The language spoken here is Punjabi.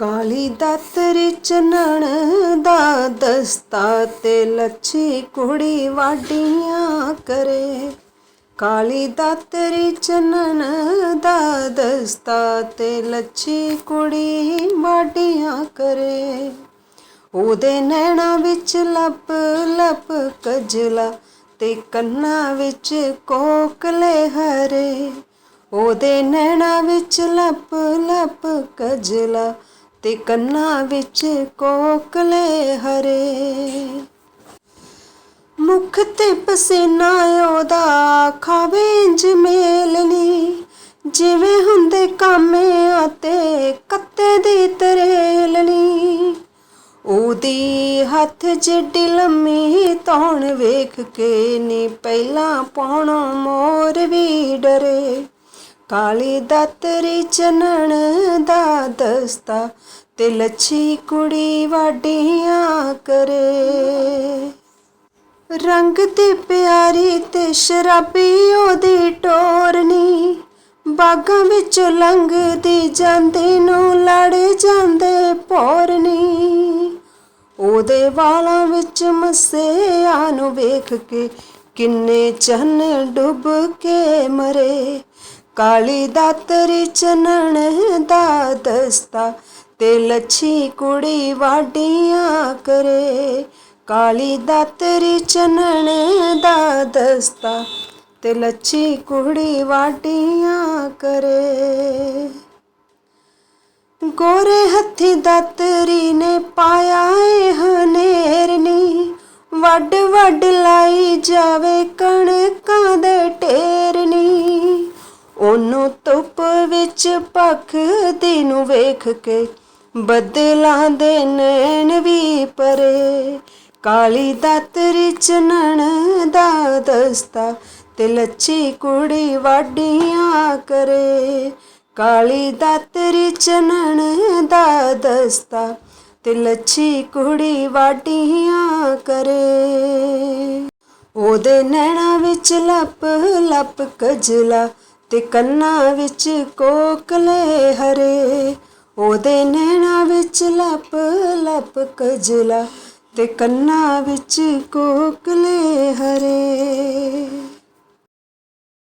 ਕਾਲੀ ਦਾਤਰੀ ਚਨਣ ਦਾ ਦਸਤਾ ਤੇ ਲੱਛੀ ਕੁੜੀ ਵਾਡੀਆਂ ਕਰੇ। ਕਾਲੀ ਦਾਤਰੀ ਚਨਣ ਦਾ ਦਸਤਾ ਤੇ ਲੱਛੀ ਕੁੜੀ ਵਾਡੀਆਂ ਕਰੇ। ਉਹਦੇ ਨੈਣਾ ਵਿੱਚ ਲੱਪ ਲੱਪ ਕਜਲਾ ਤੇ ਕੰਨਾਂ ਵਿੱਚ ਕੋਕਲੇ ਹਰੇ। ਉਹਦੇ ਨੈਣਾ ਵਿੱਚ ਲੱਪ ਲੱਪ ਕਜਲਾ ਤੇ ਕੰਨਾਂ ਵਿੱਚ ਕੋਕਲੇ ਹਰੇ। ਮੁਖ ਤੇ ਪਸੀਨਾ ਉਹਦਾ ਖਾਵੇ ਇੰਜ ਜਿਵੇਂ ਹੁੰਦੇ ਕਾਮੇ ਤੇ ਕੱਤੇ ਦੀ ਤਰੇਲਨੀ ਉਹਦੀ ਹੱਥ ਜਿੱਡੀ ਲੰਮੀ ਤੌਣ ਵੇਖ ਕੇ ਨੀ, ਪਹਿਲਾਂ ਪਾਉਣੋਂ ਮੋਰ ਵੀ ਡਰੇ। ਕਾਲੀ ਦਾਤਰੀ ਚਨਣ ਦਾ ਦਸਤਾ, ਤੇ ਲੱਛੀ ਕੁੜੀ ਵਾਡੀਆਂ ਕਰੇ। ਰੰਗ ਦੀ ਪਿਆਰੀ ਤੇ ਸ਼ਰਾਬੀ ਉਹਦੀ ਟੋਰਨੀ, ਬਾਗਾਂ ਵਿੱਚੋਂ ਲੰਘਦੀ ਜਾਂਦੀ ਨੂੰ ਲੜ ਜਾਂਦੇ ਪੋਰਨੀ। ਉਹਦੇ ਵਾਲਾਂ ਵਿੱਚ ਮਸਿਆ ਨੂੰ ਵੇਖ ਕੇ ਕਿੰਨੇ ਚੰਨ ਡੁੱਬ ਕੇ ਮਰੇ। ਕਾਲੀ ਦਾਤਰੀ ਚਨਣ ਦਾ ਦਸਤਾ, ਤੇ ਲੱਛੀ ਕੁੜੀ ਵਾਡੀਆਂ ਕਰੇ। ਕਾਲੀ ਦਾਤਰੀ ਚਨਣ ਦਾ ਦਸਤਾ, ਤੇ ਲੱਛੀ ਕੁੜੀ ਵਾਡੀਆਂ ਕਰੇ। ਗੋਰੇ ਹੱਥੀ ਦਾਤਰੀ ਨੇ ਪਾਇਆ ਏ ਹਨੇਰਨੀ, ਵੱਡ ਵੱਡ ਲਾਈ ਜਾਵੇ ਕਣ ਉਹਨੂੰ ਧੁੱਪ ਵਿੱਚ ਭਖਦੀ ਨੂੰ ਵੇਖ ਕੇ ਬੱਦਲਾਂ ਦੇ ਨੈਣ ਵੀ ਪਰੇ। ਕਾਲੀ ਦਾਤਰੀ ਚਨਣ ਦਾ ਦਸਤਾ, ਤੇ ਲੱਛੀ ਕੁੜੀ ਵਾਡੀਆਂ ਕਰੇ। ਕਾਲੀ ਦਾਤਰੀ ਚਨਣ ਦਾ ਦਸਤਾ, ਤੇ ਲੱਛੀ ਕੁੜੀ ਵਾਡੀਆਂ ਕਰੇ। ਉਹਦੇ ਨੈਣਾ ਵਿੱਚ ਲੱਪ ਲੱਪ ਕਜਲਾ ਤੇ ਕੰਨਾਂ ਵਿੱਚ ਕੋਕਲੇ ਹਰੇ, ਉਹਦੇ ਨੈਣਾ ਵਿੱਚ ਲਪ ਲਪ ਕਜਲਾ ਤੇ ਕੰਨਾਂ ਵਿੱਚ ਕੋਕਲੇ ਹਰੇ।